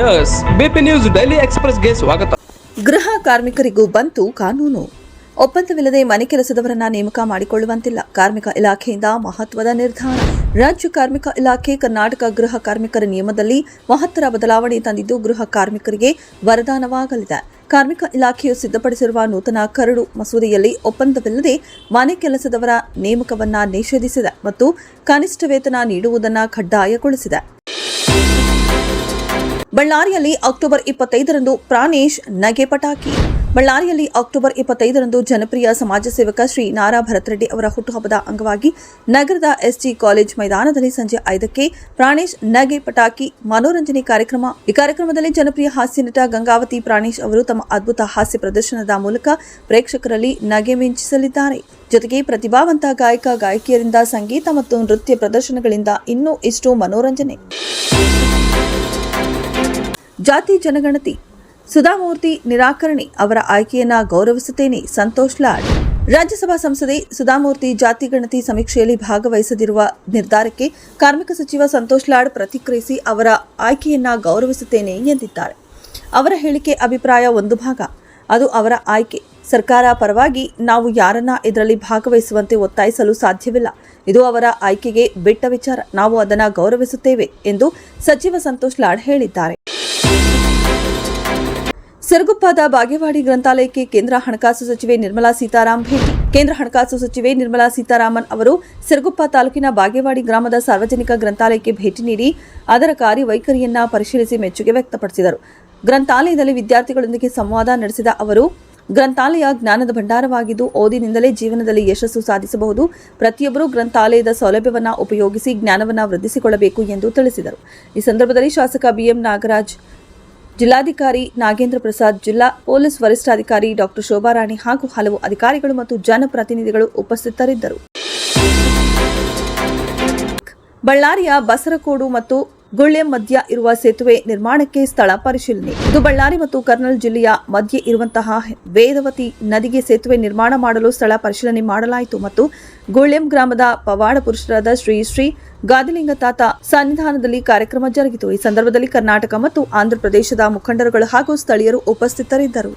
Viewers BP news daily ಎಕ್ಸ್ಪ್ರೆಸ್ಗೆ ಸ್ವಾಗತ. ಗೃಹ ಕಾರ್ಮಿಕರಿಗೂ ಬಂತು ಕಾನೂನು. ಒಪ್ಪಂದವಿಲ್ಲದೆ ಮನೆ ಕೆಲಸದವರನ್ನ ನೇಮಕ ಮಾಡಿಕೊಳ್ಳುವಂತಿಲ್ಲ. ಕಾರ್ಮಿಕ ಇಲಾಖೆಯಿಂದ ಮಹತ್ವದ ನಿರ್ಧಾರ. ರಾಜ್ಯ ಕಾರ್ಮಿಕ ಇಲಾಖೆ ಕರ್ನಾಟಕ ಗೃಹ ಕಾರ್ಮಿಕರ ನಿಯಮದಲ್ಲಿ ಮಹತ್ತರ ಬದಲಾವಣೆ ತಂದಿದ್ದು ಗೃಹ ಕಾರ್ಮಿಕರಿಗೆ ವರದಾನವಾಗಲಿದೆ. ಕಾರ್ಮಿಕ ಇಲಾಖೆಯು ಸಿದ್ಧಪಡಿಸಿರುವ ನೂತನ ಕರಡು ಮಸೂದೆಯಲ್ಲಿ ಒಪ್ಪಂದವಿಲ್ಲದೆ ಮನೆ ಕೆಲಸದವರ ನೇಮಕವನ್ನ ನಿಷೇಧಿಸಿದೆ ಮತ್ತು ಕನಿಷ್ಠ ವೇತನ ನೀಡುವುದನ್ನು ಕಡ್ಡಾಯಗೊಳಿಸಿದೆ. ಬಳ್ಳಾರಿಯಲ್ಲಿ ಅಕ್ಟೋಬರ್ ಇಪ್ಪತ್ತೈದರಂದು ಪ್ರಾಣೇಶ್ ನಗೆ ಪಟಾಕಿ. ಬಳ್ಳಾರಿಯಲ್ಲಿ ಅಕ್ಟೋಬರ್ ಇಪ್ಪತ್ತೈದರಂದು ಜನಪ್ರಿಯ ಸಮಾಜ ಸೇವಕ ಶ್ರೀ ನಾರಾ ಭರತ್ರೆಡ್ಡಿ ಅವರ ಹುಟ್ಟುಹಬ್ಬದ ಅಂಗವಾಗಿ ನಗರದ ಎಸ್ಜಿ ಕಾಲೇಜ್ ಮೈದಾನದಲ್ಲಿ ಸಂಜೆ ಐದಕ್ಕೆ ಪ್ರಾಣೇಶ್ ನಗೆ ಪಟಾಕಿ ಮನೋರಂಜನೆ ಕಾರ್ಯಕ್ರಮ. ಈ ಕಾರ್ಯಕ್ರಮದಲ್ಲಿ ಜನಪ್ರಿಯ ಹಾಸ್ಯ ನಟ ಗಂಗಾವತಿ ಪ್ರಾಣೇಶ್ ಅವರು ತಮ್ಮ ಅದ್ಭುತ ಹಾಸ್ಯ ಪ್ರದರ್ಶನದ ಮೂಲಕ ಪ್ರೇಕ್ಷಕರಲ್ಲಿ ನಗೆ ಮಿಂಚಿಸಲಿದ್ದಾರೆ. ಜೊತೆಗೆ ಪ್ರತಿಭಾವಂತ ಗಾಯಕ, ಗಾಯಕಿಯರಿಂದ ಸಂಗೀತ ಮತ್ತು ನೃತ್ಯ ಪ್ರದರ್ಶನಗಳಿಂದ ಇನ್ನೂ ಇಷ್ಟು ಮನೋರಂಜನೆ. ಜಾತಿ ಜನಗಣತಿ. ಸುಧಾಮೂರ್ತಿ ನಿರಾಕರಣೆ ಅವರ ಆಯ್ಕೆಯನ್ನ ಗೌರವಿಸುತ್ತೇನೆ ಸಂತೋಷ್ ಲಾಡ್. ರಾಜ್ಯಸಭಾ ಸಂಸದೆ ಸುಧಾಮೂರ್ತಿ ಜಾತಿ ಗಣತಿ ಸಮೀಕ್ಷೆಯಲ್ಲಿ ಭಾಗವಹಿಸದಿರುವ ನಿರ್ಧಾರಕ್ಕೆ ಕಾರ್ಮಿಕ ಸಚಿವ ಸಂತೋಷ್ ಲಾಡ್ ಪ್ರತಿಕ್ರಿಯಿಸಿ ಅವರ ಆಯ್ಕೆಯನ್ನ ಗೌರವಿಸುತ್ತೇನೆ ಎಂದಿದ್ದಾರೆ. ಅವರ ಹೇಳಿಕೆ ಅಭಿಪ್ರಾಯ ಒಂದು ಭಾಗ. ಅದು ಅವರ ಆಯ್ಕೆ. ಸರ್ಕಾರ ಪರವಾಗಿ ನಾವು ಯಾರನ್ನ ಇದರಲ್ಲಿ ಭಾಗವಹಿಸುವಂತೆ ಒತ್ತಾಯಿಸಲು ಸಾಧ್ಯವಿಲ್ಲ. ಇದು ಅವರ ಆಯ್ಕೆಗೆ ಬಿಟ್ಟ ವಿಚಾರ. ನಾವು ಅದನ್ನು ಗೌರವಿಸುತ್ತೇವೆ ಎಂದು ಸಚಿವ ಸಂತೋಷ್ ಲಾಡ್ ಹೇಳಿದ್ದಾರೆ. ಸಿರುಗುಪ್ಪದ ಬಾಗೇವಾಡಿ ಗ್ರಂಥಾಲಯಕ್ಕೆ ಕೇಂದ್ರ ಹಣಕಾಸು ಸಚಿವೆ ನಿರ್ಮಲಾ ಸೀತಾರಾಮ್ ಭೇಟಿ. ಕೇಂದ್ರ ಹಣಕಾಸು ಸಚಿವೆ ನಿರ್ಮಲಾ ಸೀತಾರಾಮನ್ ಅವರು ಸಿರಗುಪ್ಪ ತಾಲೂಕಿನ ಬಾಗೇವಾಡಿ ಗ್ರಾಮದ ಸಾರ್ವಜನಿಕ ಗ್ರಂಥಾಲಯಕ್ಕೆ ಭೇಟಿ ನೀಡಿ ಅದರ ಕಾರ್ಯವೈಖರಿಯನ್ನ ಪರಿಶೀಲಿಸಿ ಮೆಚ್ಚುಗೆ ವ್ಯಕ್ತಪಡಿಸಿದರು. ಗ್ರಂಥಾಲಯದಲ್ಲಿ ವಿದ್ಯಾರ್ಥಿಗಳೊಂದಿಗೆ ಸಂವಾದ ನಡೆಸಿದ ಅವರು, ಗ್ರಂಥಾಲಯ ಜ್ಞಾನದ ಭಂಡಾರವಾಗಿದ್ದು ಓದಿನಿಂದಲೇ ಜೀವನದಲ್ಲಿ ಯಶಸ್ಸು ಸಾಧಿಸಬಹುದು. ಪ್ರತಿಯೊಬ್ಬರೂ ಗ್ರಂಥಾಲಯದ ಸೌಲಭ್ಯವನ್ನು ಉಪಯೋಗಿಸಿ ಜ್ಞಾನವನ್ನು ವೃದ್ಧಿಸಿಕೊಳ್ಳಬೇಕು ಎಂದು ತಿಳಿಸಿದರು. ಈ ಸಂದರ್ಭದಲ್ಲಿ ಶಾಸಕ ಬಿಎಂ ನಾಗರಾಜ್ ಜಿಲ್ಲಾಧಿಕಾರಿ ನಾಗೇಂದ್ರ ಪ್ರಸಾದ್, ಜಿಲ್ಲಾ ಪೊಲೀಸ್ ವರಿಷ್ಠಾಧಿಕಾರಿ ಡಾಕ್ಟರ್ ಶೋಭಾರಾಣಿ ಹಾಗೂ ಹಲವು ಅಧಿಕಾರಿಗಳು ಮತ್ತು ಜನಪ್ರತಿನಿಧಿಗಳು ಉಪಸ್ಥಿತರಿದ್ದರು. ಬಳ್ಳಾರಿಯ ಬಸರಕೋಡು ಮತ್ತು ಗುಳ್ಳೆ ಮಧ್ಯ ಇರುವ ಸೇತುವೆ ನಿರ್ಮಾಣಕ್ಕೆ ಸ್ಥಳ ಪರಿಶೀಲನೆ. ಇದು ಬಳ್ಳಾರಿ ಮತ್ತು ಕರ್ನಲ್ ಜಿಲ್ಲೆಯ ಮಧ್ಯೆ ಇರುವಂತಹ ವೇದವತಿ ನದಿಗೆ ಸೇತುವೆ ನಿರ್ಮಾಣ ಮಾಡಲು ಸ್ಥಳ ಪರಿಶೀಲನೆ ಮಾಡಲಾಯಿತು ಮತ್ತು ಗುಳ್ಳೆಂ ಗ್ರಾಮದ ಪವಾಡ ಪುರುಷರಾದ ಶ್ರೀ ಶ್ರೀ ಗಾದಿಲಿಂಗ ತಾತ ಸನ್ನಿಧಾನದಲ್ಲಿ ಕಾರ್ಯಕ್ರಮ ಜರುಗಿತು. ಈ ಸಂದರ್ಭದಲ್ಲಿ ಕರ್ನಾಟಕ ಮತ್ತು ಆಂಧ್ರಪ್ರದೇಶದ ಮುಖಂಡರುಗಳು ಹಾಗೂ ಸ್ಥಳೀಯರು ಉಪಸ್ಥಿತರಿದ್ದರು.